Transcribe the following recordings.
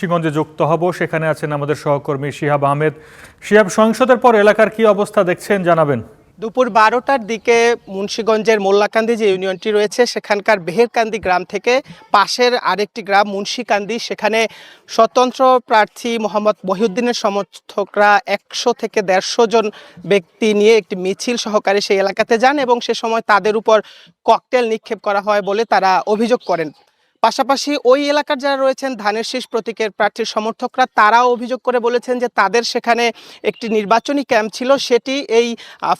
মুন্সিগঞ্জে যুক্ত হব। সেখানে আছেন আমাদের সহকর্মী শিহাব আহমেদ। শিহাব সহিংসতার পর এলাকার কি অবস্থা দেখছেন, জানাবেন। দুপুর বারোটার দিকে মুন্সীগঞ্জের মোল্লাকান্দি যে ইউনিয়নটি রয়েছে, সেখানকার বেহেরকান্দি গ্রাম থেকে পাশের আরেকটি গ্রাম মুন্সীকান্দি। সেখানে স্বতন্ত্র প্রার্থী মোহাম্মদ মহিউদ্দিনের সমর্থকরা একশো থেকে দেড়শো জন ব্যক্তি নিয়ে একটি মিছিল সহকারে সেই এলাকাতে যান এবং সে সময় তাদের উপর ককটেল নিক্ষেপ করা হয় বলে তারা অভিযোগ করেন। পাশাপাশি ওই এলাকার যারা রয়েছেন ধানের শীষ প্রতীকের প্রার্থীর সমর্থকরা, তারাও অভিযোগ করে বলেছেন যে তাদের সেখানে একটি নির্বাচনী ক্যাম্প ছিল। সেটি এই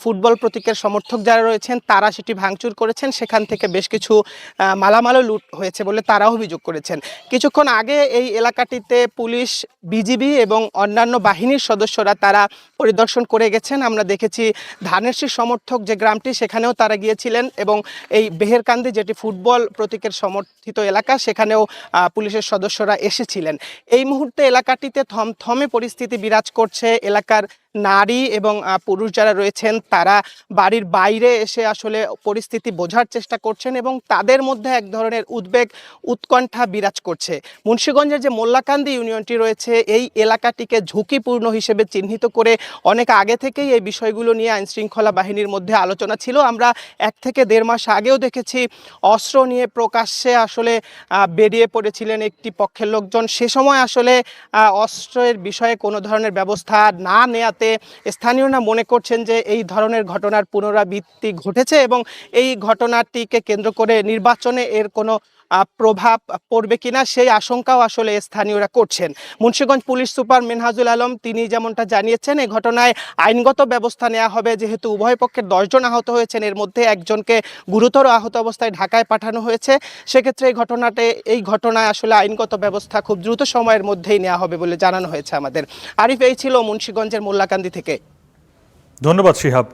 ফুটবল প্রতীকের সমর্থক যারা রয়েছেন, তারা সেটি ভাঙচুর করেছেন। সেখান থেকে বেশ কিছু মালামালও লুট হয়েছে বলে তারাও অভিযোগ করেছেন। কিছুক্ষণ আগে এই এলাকাটিতে পুলিশ, বিজিবি এবং অন্যান্য বাহিনীর সদস্যরা তারা পরিদর্শন করে গেছেন। আমরা দেখেছি ধানের শীষ সমর্থক যে গ্রামটি, সেখানেও তারা গিয়েছিলেন এবং এই বেহেরকান্দি, যেটি ফুটবল প্রতীকের সমর্থিত এলাকা সেখানেও পুলিশের সদস্যরা এসেছিলেন। এই মুহূর্তে এলাকাটিতে থমথমে পরিস্থিতি বিরাজ করছে। এলাকার নারী এবং পুরুষ যারা রয়েছেন তারা বাড়ির বাইরে এসে আসলে পরিস্থিতি বোঝার চেষ্টা করছেন এবং তাদের মধ্যে এক ধরনের উদ্বেগ, উৎকণ্ঠা বিরাজ করছে। মুন্সীগঞ্জের যে মোল্লাকান্দি ইউনিয়নটি রয়েছে, এই এলাকাটিকে ঝুঁকিপূর্ণ হিসেবে চিহ্নিত করে অনেক আগে থেকেই এই বিষয়গুলো নিয়ে আইন শৃঙ্খলা বাহিনীর মধ্যে আলোচনা ছিল। আমরা এক থেকে দেড় মাস আগেও দেখেছি অস্ত্র নিয়ে প্রকাশ্যে আসলে বেরিয়ে পড়েছিলেন একটি পক্ষের লোকজন। সে সময় আসলে অস্ত্রের বিষয়ে কোনো ধরনের ব্যবস্থা না নেয়াতে স্থানীয়রা মনে করছেন যে এই ধরনের ঘটনার পুনরাবৃত্তি ঘটেছে এবং এই ঘটনাটিকে কেন্দ্র করে নির্বাচনে এর কোনো প্রভাব পড়বে কিনা সেই আশঙ্কাও আসলে স্থানীয়রা করছেন। মুন্সিগঞ্জ পুলিশ সুপার মেনহাজুল আলম, তিনি যেমনটা জানিয়েছেন এই ঘটনায় আইনগত ব্যবস্থা নেওয়া হবে। যেহেতু উভয় পক্ষের দশজন আহত হয়েছেন, এর মধ্যে একজনকে গুরুতর আহত অবস্থায় ঢাকায় পাঠানো হয়েছে। সেক্ষেত্রে এই ঘটনাতে, এই ঘটনায় আসলে আইনগত ব্যবস্থা খুব দ্রুত সময়ের মধ্যেই নেওয়া হবে বলে জানানো হয়েছে আমাদের। আরিফ, এই ছিল মুন্সিগঞ্জের মোল্লাকান্দি থেকে। ধন্যবাদ, শিহাব।